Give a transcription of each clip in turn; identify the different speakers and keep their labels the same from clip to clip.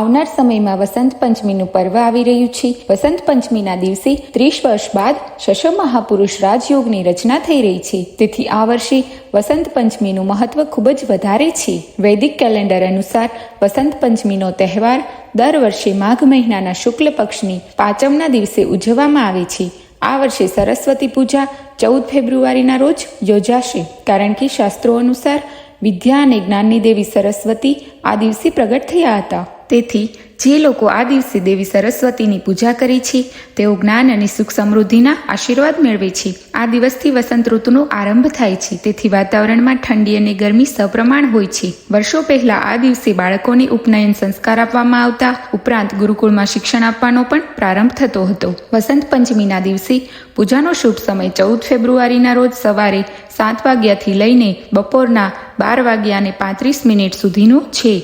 Speaker 1: આવનાર સમયમાં વસંત પંચમીનું પર્વ આવી રહ્યું છે. વસંત પંચમીના દિવસે ત્રીસ વર્ષ બાદ શશ મહાપુરુષ રાજયોગની રચના થઈ રહી છે. તેથી આ વર્ષે વસંત પંચમીનું મહત્વ ખૂબ જ વધારે છે. વૈદિક કેલેન્ડર અનુસાર વસંત પંચમીનો તહેવાર દર વર્ષે માઘ મહિનાના શુક્લ પક્ષની પાંચમના દિવસે ઉજવવામાં આવે છે. આ વર્ષે સરસ્વતી પૂજા ચૌદ ફેબ્રુઆરીના રોજ યોજાશે. કારણ કે શાસ્ત્રો અનુસાર વિદ્યા અને જ્ઞાનની દેવી સરસ્વતી આ દિવસે પ્રગટ થયા હતા. તેથી જે લોકો આ દિવસે દેવી સરસ્વતીની પૂજા કરે છે, તેઓ જ્ઞાન અને સુખ સમૃદ્ધિના આશીર્વાદ મેળવે છે. આ દિવસથી વસંત ઋતુનો આરંભ થાય છે. તેથી વાતાવરણમાં ઠંડી અને ગરમી સપ્રમાણ હોય છે. વર્ષો પહેલા આ દિવસે બાળકોને ઉપનયન સંસ્કાર આપવામાં આવતા, ઉપરાંત ગુરુકુળમાં શિક્ષણ આપવાનો પણ પ્રારંભ થતો હતો. વસંત પંચમીના દિવસે પૂજાનો શુભ સમય ચૌદ ફેબ્રુઆરીના રોજ સવારે સાત વાગ્યાથી લઈને બપોરના બાર વાગ્યા અને પાંત્રીસ મિનિટ સુધીનો છે.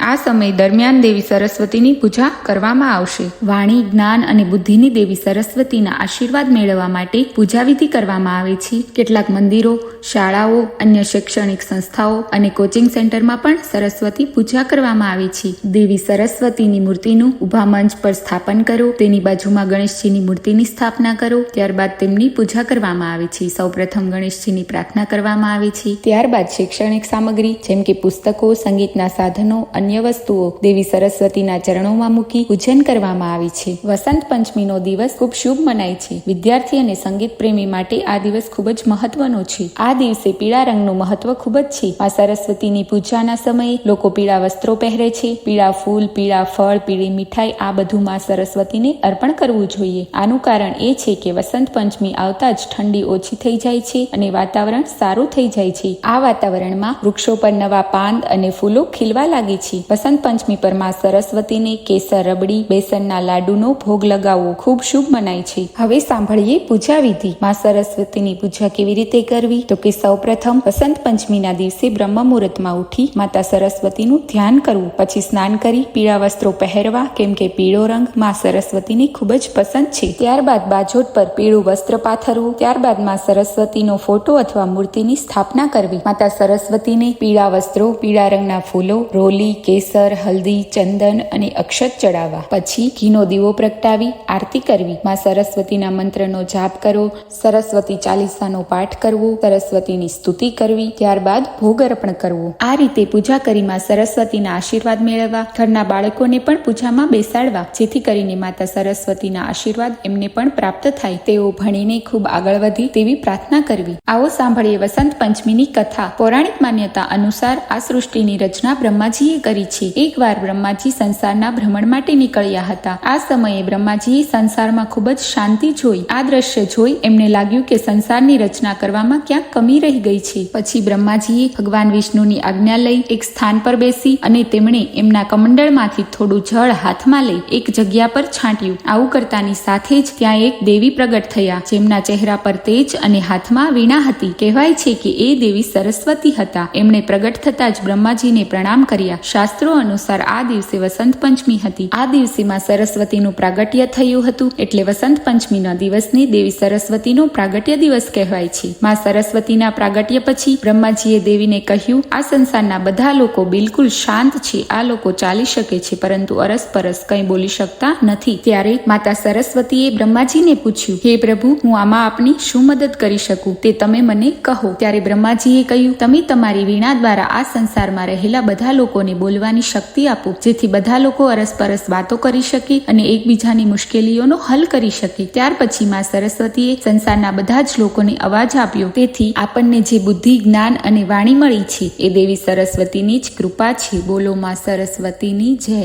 Speaker 1: આ સમય દરમિયાન દેવી સરસ્વતીની પૂજા કરવામાં આવશે. વાણી, જ્ઞાન અને બુદ્ધિની દેવી સરસ્વતીના આશીર્વાદ મેળવવા માટે પૂજાવિધિ કરવામાં આવે છે. કેટલાક મંદિરો, શાળાઓ, અન્ય શૈક્ષણિક સંસ્થાઓ અને કોચિંગ સેન્ટરમાં પણ સરસ્વતી પૂજા કરવામાં આવે છે. દેવી સરસ્વતીની મૂર્તિનું ઊભા મંચ પર સ્થાપન કરો. તેની બાજુમાં ગણેશજીની મૂર્તિની સ્થાપના કરો. ત્યારબાદ તેમની પૂજા કરવામાં આવે છે. સૌપ્રથમ ગણેશજીની પ્રાર્થના કરવામાં આવે છે. ત્યારબાદ શૈક્ષણિક સામગ્રી, જેમ કે પુસ્તકો, સંગીતના સાધનો અન્ય વસ્તુઓ દેવી સરસ્વતીના ચરણોમાં મૂકી પૂજન કરવામાં આવે છે. વસંત પંચમીનો દિવસ ખૂબ શુભ મનાય છે. વિદ્યાર્થી અને સંગીત પ્રેમી માટે આ દિવસ ખૂબ જ મહત્વનો છે. આ દિવસે પીળા રંગનું મહત્વ ખૂબ જ છે. આ સરસ્વતીની પૂજાના સમયે લોકો પીળા વસ્ત્રો પહેરે છે. પીળા ફૂલ, પીળા ફળ, પીળી મીઠાઈ આ બધું માં સરસ્વતીને અર્પણ કરવું જોઈએ. આનું કારણ એ છે કે વસંત પંચમી આવતા જ ઠંડી ઓછી થઈ જાય છે અને વાતાવરણ સારું થઈ જાય છે. આ વાતાવરણમાં વૃક્ષો પર નવા પાંદ અને ફૂલો ખીલવા લાગે છે. વસંત પંચમી પરમાં સરસ્વતીને કેસર રબડી, બેસનના લાડુનો ભોગ લગાવવો ખૂબ શુભ મનાય છે. હવે સાંભળીએ પૂજા વિધિ. માં સરસ્વતીની પૂજા કેવી રીતે કરવી? તો કે સૌપ્રથમ વસંત પંચમીના દિવસે બ્રહ્મ મુહૂર્તમાં ઉઠી માતા સરસ્વતીનું ધ્યાન કરવું. પછી સ્નાન કરી, પીળા વસ્ત્રો પહેરવા, કેમ કે પીળો રંગમાં સરસ્વતીને ખૂબ જ પસંદ છે. ત્યારબાદ બાજોટ પર પીળું વસ્ત્ર પાથરવું. ત્યારબાદમાં સરસ્વતીનો ફોટો અથવા મૂર્તિની સ્થાપના કરવી. માતા સરસ્વતીને પીળા વસ્ત્રો, પીળા રંગના ફૂલો, રોલી કેસર, હલ્દી, ચંદન અને અક્ષત ચડાવવા. પછી ઘીનો દીવો પ્રગટાવી, આરતી કરવી. માં સરસ્વતીના મંત્રનો જાપ કરવો, સરસ્વતી ચાલીસાનો પાઠ કરવો, સરસ્વતીની સ્તુતિ કરવી, ત્યારબાદ ભોગ અર્પણ કરવો. આ રીતે પૂજા કરી માં સરસ્વતીના આશીર્વાદ મેળવવા, ઘરના બાળકોને પણ પૂજામાં બેસાડવા, જેથી કરીને માતા સરસ્વતીના આશીર્વાદ એમને પણ પ્રાપ્ત થાય. તેઓ ભણીને ખૂબ આગળ વધે તેવી પ્રાર્થના કરવી. આવો સાંભળીએ વસંત પંચમીની કથા. પૌરાણિક માન્યતા અનુસાર આ સૃષ્ટિની રચના બ્રહ્માજીએ કરી. છે. એકવાર બ્રહ્માજી સંસારના ભ્રમણ માટે નીકળ્યા હતા. આ સમયે બ્રહ્માજીએ સંસારમાં ખૂબ જ શાંતિ જોઈ, આ દ્રશ્ય જોઈ એમને લાગ્યું કે સંસારની રચના કરવામાં ક્યાંક કમી રહી ગઈ છે. પછી બ્રહ્માજીએ ભગવાન વિષ્ણુની આજ્ઞા લઈ એક સ્થાન પર બેસી અને તેમણે એમના કમંડળમાંથી થોડું જળ હાથમાં લઈ એક જગ્યા પર છાંટ્યું. આવું કરતાની સાથે જ ત્યાં એક દેવી પ્રગટ થયા. જેમના ચહેરા પર તેજ અને હાથમાં વીણા હતી. કહેવાય છે કે એ દેવી સરસ્વતી હતા. એમણે પ્રગટ થતા જ બ્રહ્માજીને પ્રણામ કર્યા. શાસ્ત્રો અનુસાર આ દિવસે વસંત પંચમી હતી. આ દિવસેમાં સરસ્વતીનું પ્રાગટ્ય થયું હતું. એટલે વસંત પંચમીના દિવસને દેવી સરસ્વતીનો પ્રાગટ્ય દિવસ કહેવાય છે. માં સરસ્વતીના પ્રાગટ્ય પછી બ્રહ્માજીએ દેવીને કહ્યું, આ સંસારના બધા લોકો બિલકુલ શાંત છે. આ લોકો ચાલી શકે છે, પરંતુ અરસપરસ કંઈ બોલી શકતા નથી. ત્યારે માતા સરસ્વતીએ બ્રહ્માજીને પૂછ્યું, હે પ્રભુ, હું આમાં આપની શું મદદ કરી શકું? તે તમે મને કહો. ત્યારે બ્રહ્માજીએ કહ્યું, તમે તમારી વીણા દ્વારા આ સંસારમાં રહેલા બધા લોકોને બોલવાની શક્તિ આપો, જેથી બધા લોકો અરસપરસ વાતો કરી શકે અને એકબીજાની મુશ્કેલીઓનો હલ કરી શકે. ત્યાર પછી માં સરસ્વતીએ સંસારના બધા જ લોકોને અવાજ આપ્યો. તેથી આપણને જે બુદ્ધિ, જ્ઞાન અને વાણી મળી છે, એ દેવી સરસ્વતીની જ કૃપા છે. બોલો માં સરસ્વતીની જય.